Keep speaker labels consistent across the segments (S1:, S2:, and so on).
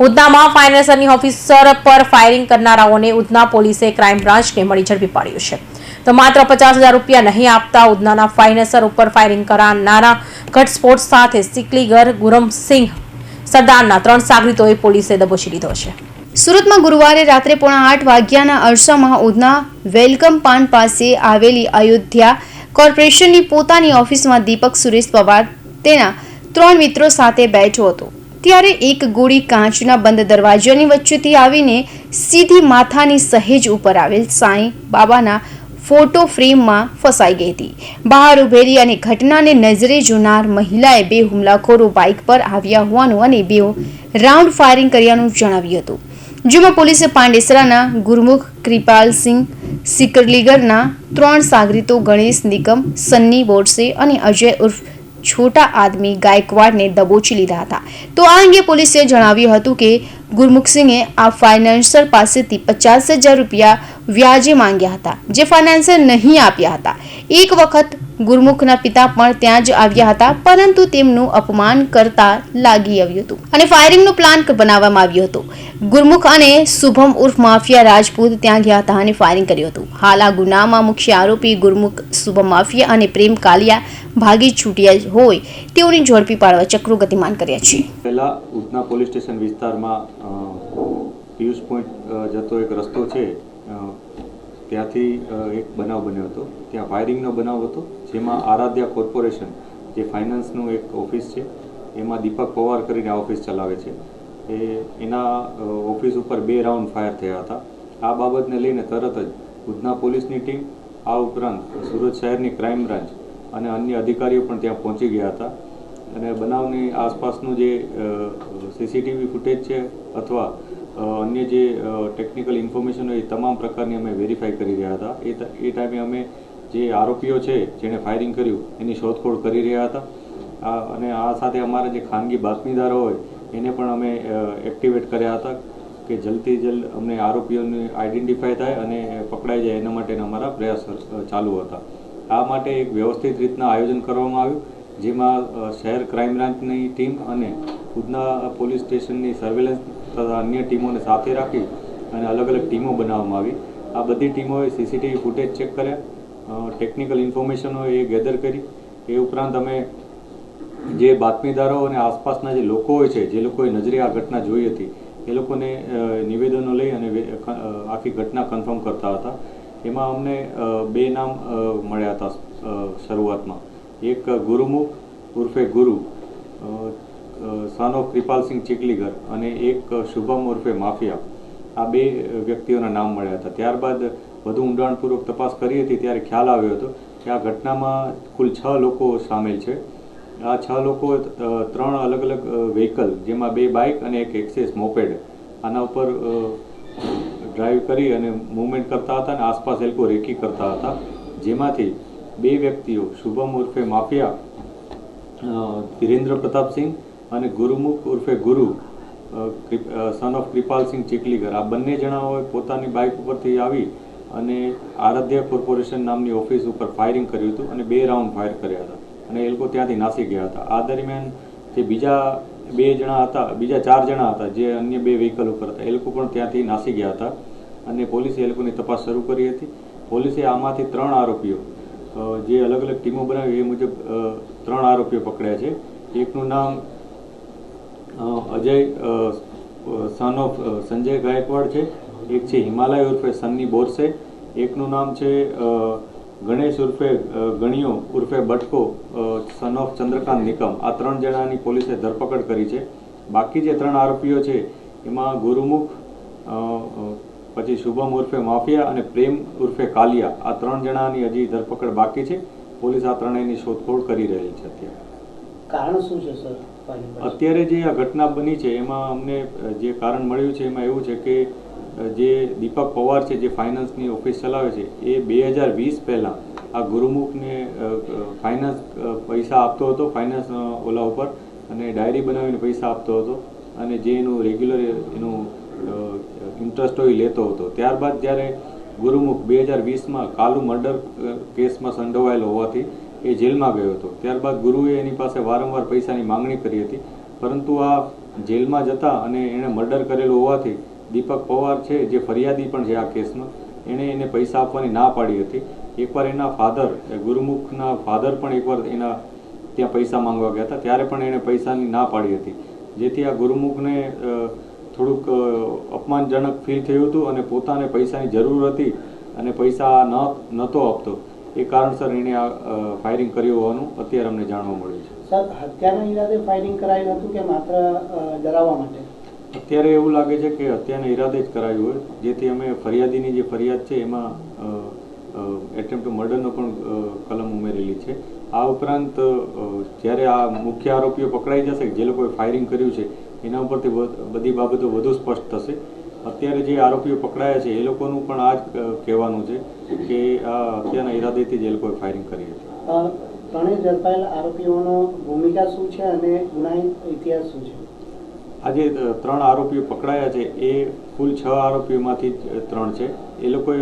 S1: ઉધનામાં ફાઇનાન્સરની officer પર firing કરનારાઓને ઉધના પોલીસે ક્રાઇમ બ્રાન્ચને મળી ઝડપી પાડ્યું છે. તો માત્ર પચાસ હજાર રૂપિયા નહીં આપતા ઉધનાના ફાઇનાન્સર ઉપર ફાયરિંગ કરનારા ઘટસ્ફોટ સાથે સિકલીગર ગુરમસિંહ સરદારના ત્રણ સાગરીતોએ પોલીસે દબોચી લીધો છે.
S2: સુરતમાં ગુરુવારે રાત્રે પોણા આઠ વાગ્યાના અરસામાં ઉધના વેલકમ પાન પાસે આવેલી અયોધ્યા કોર્પોરેશનની પોતાની ઓફિસમાં દીપક સુરેશ પવાર તેના ત્રણ મિત્રો સાથે બેઠો હતો. ત્યારે એક ગોળી કાચના બંધ દરવાજાની વચ્ચેથી આવીને સીધી માથાની સહેજ ઉપર આવેલ સાંઈ બાબાના ફોટો ફ્રેમમાં ફસાઈ ગઈ હતી. બહાર ઉભેલી અને ઘટનાને નજરે જોનાર મહિલાએ બે હુમલાખોરો બાઇક પર આવ્યા હોવાનું અને બે રાઉન્ડ ફાયરિંગ કર્યાનું જણાવ્યું હતું. જેમાં પોલીસે પાંડેસરાના ગુરમુખ કૃપાલસિંહ સિકરલીગરના ત્રણ સાગરીતો ગણેશ નિગમ, સન્ની બોરસે અને અજય ઉર્ફ છોટા આદમી ગાયકવાડને દબોચી લીધા હતા તો આ અંગે પોલીસે જણાવ્યું હતું કે ગુરમુખસિંહે આ ફાઇનાન્સર પાસેથી પચાસ હજાર રૂપિયા વ્યાજે માંગ્યા હતા જે ફાઇનાન્સર નહીં આપ્યા હતા એક વખત ગુરમુખના પિતા પણ ત્યાં જ આવ્યા હતા, પરંતુ તેમનું અપમાન કરતા લાગી આવ્યું હતું અને ફાયરિંગનો પ્લાન બનાવવામાં આવ્યો હતો. ગુરમુખ અને શુભમ ઉર્ફ માફિયા રાજપૂત ત્યાં ગયા હતા અને ફાયરિંગ કર્યું હતું. હાલ આ ગુનામાં મુખ્ય આરોપી ગુરમુખ, શુભમ માફિયા અને પ્રેમ કાલિયા ભાગી છૂટ્યા હોય તેઓને ઝડપી પાડવા ચક્રો ગતિમાન કર્યા છે.
S3: પહેલા ઉધના પોલીસ સ્ટેશન વિસ્તારમાં પિયુષ પોઈન્ટ જતો એક રસ્તો છે ત્યાંથી એક બનાવ બન્યો હતો. ત્યાં ફાયરિંગનો બનાવ હતો, જેમાં આરાધ્યા કોર્પોરેશન, જે ફાઇનાન્સનું એક ઓફિસ છે, એમાં દીપક પવાર કરીને આ ઓફિસ ચલાવે છે. એ, એના ઓફિસ ઉપર બે રાઉન્ડ ફાયર થયા હતા. આ બાબતને લઈને તરત જ ઉધના પોલીસની ટીમ, આ ઉપરાંત સુરત શહેરની ક્રાઇમ બ્રાન્ચ અને અન્ય અધિકારીઓ પણ ત્યાં પહોંચી ગયા હતા. અને બનાવની આસપાસનું જે સીસીટીવી ફૂટેજ છે અથવા અન્ય જે ટેકનિકલ ઇન્ફોર્મેશન હોય એ તમામ પ્રકારની અમે વેરીફાઈ કરી રહ્યા હતા. એ એ ટાઈમે અમે જે આરોપીઓ છે, જેણે ફાયરિંગ કર્યું, એની શોધખોળ કરી રહ્યા હતા. અને આ સાથે અમારા જે ખાનગી બાતમીદારો હોય, એને પણ અમે એક્ટિવેટ કર્યા હતા કે જલ્દથી જલ્દ અમને આરોપીઓને આઈડેન્ટિફાય થાય અને પકડાઈ જાય એના માટેના અમારા પ્રયાસ ચાલુ હતા. આ માટે એક વ્યવસ્થિત રીતના આયોજન કરવામાં આવ્યું, જેમાં શહેર ક્રાઇમ બ્રાન્ચની ટીમ અને ઉધના પોલીસ સ્ટેશનની સર્વેલન્સ તથા અન્ય ટીમોને સાથે રાખી અને અલગ અલગ ટીમો બનાવવામાં આવી. આ બધી ટીમોએ સીસીટીવી ફૂટેજ ચેક કર્યા. ટેકનિકલ ઇન્ફોર્મેશનો એ ગેધર કરી. એ ઉપરાંત અમે જે બાતમીદારો અને આસપાસના જે લોકો હોય છે, જે લોકોએ નજરે આ ઘટના જોઈ હતી, એ લોકોને નિવેદનો લઈ અને આખી ઘટના કન્ફર્મ કરતા હતા. એમાં અમને બે નામ મળ્યા હતા શરૂઆતમાં. એક ગુરુમુખ ઉર્ફે ગુરુ. સન ઓફ કૃપાલસિંહ ચીકલીગર અને એક શુભમ ઉર્ફે માફિયા આ બે વ્યક્તિઓના નામ મળ્યા હતા. ત્યારબાદ વધુ ઊંડાણપૂર્વક તપાસ કરી હતી, ત્યારે ખ્યાલ આવ્યો હતો કે આ ઘટનામાં કુલ છ લોકો સામેલ છે. આ છ લોકો ત્રણ અલગ અલગ વ્હીકલ જેમાં બે બાઇક અને એક એક્સેસ મોપેડ આના ઉપર ડ્રાઈવ કરી અને મૂવમેન્ટ કરતા હતા અને આસપાસ એ લોકો રેકી કરતા હતા. જેમાંથી બે વ્યક્તિઓ, શુભમ ઉર્ફે માફિયા ધીરેન્દ્ર પ્રતાપસિંહ અને ગુરુમુખ ઉર્ફે ગુરુ સન ઓફ કૃપાલસિંહ ચીકલીગર આ બંને જણાઓએ પોતાની બાઇક ઉપરથી આવી અને આરાધ્ય કોર્પોરેશન નામની ઓફિસ ઉપર ફાયરિંગ કર્યું હતું અને બે રાઉન્ડ ફાયર કર્યા હતા અને એ લોકો ત્યાંથી નાસી ગયા હતા. આ દરમિયાન જે બીજા બે જણા હતા, બીજા ચાર જણા હતા, જે અન્ય બે વ્હીકલ ઉપર હતા, એ લોકો પણ ત્યાંથી નાસી ગયા હતા અને પોલીસે એ લોકોની તપાસ શરૂ કરી હતી. પોલીસે આમાંથી ત્રણ આરોપીઓ જે અલગ અલગ ટીમો બનાવી, એ મુજબ ત્રણ આરોપીઓ પકડ્યા છે. એકનું નામ અજય સન ઓફ સંજય ગાયકવાડ છે. એક છે હિમાલય ઉર્ફે સન્ની બોરસે. એકનું નામ છે ગણેશ ઉર્ફે ગણિયો ઉર્ફે બટકો સન ઓફ ચંદ્રકાંત નિકમ. આ ત્રણ જણાની પોલીસે ધરપકડ કરી છે. બાકી જે ત્રણ આરોપીઓ છે, એમાં ગુરુમુખ પછી શુભમ ઉર્ફે માફિયા અને પ્રેમ ઉર્ફે કાલિયા. આ ત્રણ જણાની હજી ધરપકડ બાકી છે. પોલીસ આ ત્રણેયની શોધખોળ કરી રહી છે અત્યારે.
S4: કારણ શું છે, સર?
S3: અત્યારે જે આ ઘટના બની છે, એમાં અમને જે કારણ મળ્યું છે, એમાં એવું છે કે જે દીપક પવાર છે, જે ફાઇનાન્સની ઓફિસ ચલાવે છે, એ બે હજાર વીસ પહેલાં આ ગુરુમુખને ફાઇનાન્સ પૈસા આપતો હતો, ફાઇનાન્સ ઓલા ઉપર, અને ડાયરી બનાવીને પૈસા આપતો હતો, અને જે એનું રેગ્યુલર એનું ઇન્ટરેસ્ટ હોય લેતો હતો. ત્યારબાદ જ્યારે ગુરુમુખ બે હજાર વીસમાં કાલુ મર્ડર કેસમાં સંડોવાયેલો હોવાથી એ જેલમાં ગયો હતો. ત્યારબાદ ગુરુએ એની પાસે વારંવાર પૈસાની માંગણી કરી હતી, પરંતુ આ જેલમાં જતા અને એણે મર્ડર કરેલું હોવાથી દીપક પવાર છે, જે ફરિયાદી પણ છે આ કેસનો, એણે એને પૈસા આપવાની ના પાડી હતી. એકવાર એના ફાધર ગુરુમુખના ફાધર પણ એકવાર એના ત્યાં પૈસા માંગવા ગયા હતા, ત્યારે પણ એણે પૈસાની ના પાડી હતી. જેથી આ ગુરુમુખને થોડુંક અપમાનજનક ફીલ થયું હતું અને પોતાને પૈસાની જરૂર હતી અને પૈસા ન, નહોતો આપતો. એ કારણસર એણે આ ફાયરિંગ કર્યું હોવાનું અત્યારે અમને જાણવા મળ્યું છે.
S4: સર હત્યાના ઈરાદે ફાયરિંગ કરાયું હતું કે માત્ર ડરાવવા માટે?
S3: અત્યારે એવું લાગે છે કે હત્યાના ઈરાદે જ કરાયું હોય. જેથી અમે ફરિયાદીની જે ફરિયાદ છે એમાં એટેમ્પ ટુ મર્ડરનો પણ કલમ ઉમેરેલી છે. આ ઉપરાંત જ્યારે આ મુખ્ય આરોપીઓ પકડાઈ જશે જે લોકોએ ફાયરિંગ કર્યું છે એના ઉપરથી બધી બાબતો વધુ સ્પષ્ટ થશે. અત્યારે જે આરોપીઓ પકડાયા છે એ લોકોનું પણ આ જ કહેવાનું છે કે આ હત્યાના ઈરાદેથી જ એ લોકોએ ફાયરિંગ કરી હતી.
S4: ત્રણેય ઝડપાયેલ આરોપીઓનો ભૂમિકા શું છે અને ગુનાહિત ઇતિહાસ શું છે?
S3: આજે ત્રણ આરોપીઓ પકડાયા છે એ કુલ છ આરોપીઓમાંથી ત્રણ છે. એ લોકોએ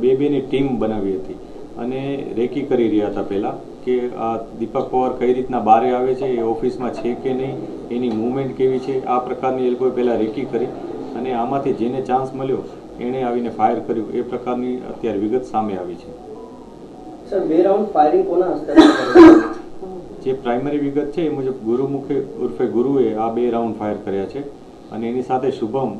S3: બે બેની ટીમ બનાવી હતી અને રેકી કરી રહ્યા હતા પહેલાં કે આ દીપક પવાર કઈ રીતના બહારે આવે છે એ ઓફિસમાં છે કે નહીં એની મૂવમેન્ટ કેવી છે આ પ્રકારની એ લોકોએ પહેલાં રેકી કરી. અને આમાંથી જેને ચાન્સ મળ્યો એણે આવીને ફાયર કર્યું. એ પ્રકારની અત્યારે વિગત સામે આવી છે. જે પ્રાઇમરી વિગત છે એ મુજબ ગુરુમુખે ઉર્ફે ગુરુએ આ બે રાઉન્ડ ફાયર કર્યા છે. અને એની સાથે શુભમ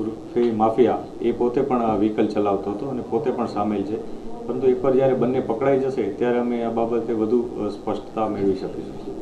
S3: ઉર્ફે માફિયા એ પોતે પણ આ વ્હીકલ ચલાવતો હતો અને પોતે પણ સામેલ છે. પરંતુ એકવાર જ્યારે બંને પકડાઈ જશે ત્યારે અમે આ બાબતે વધુ સ્પષ્ટતા મેળવી શકીશું.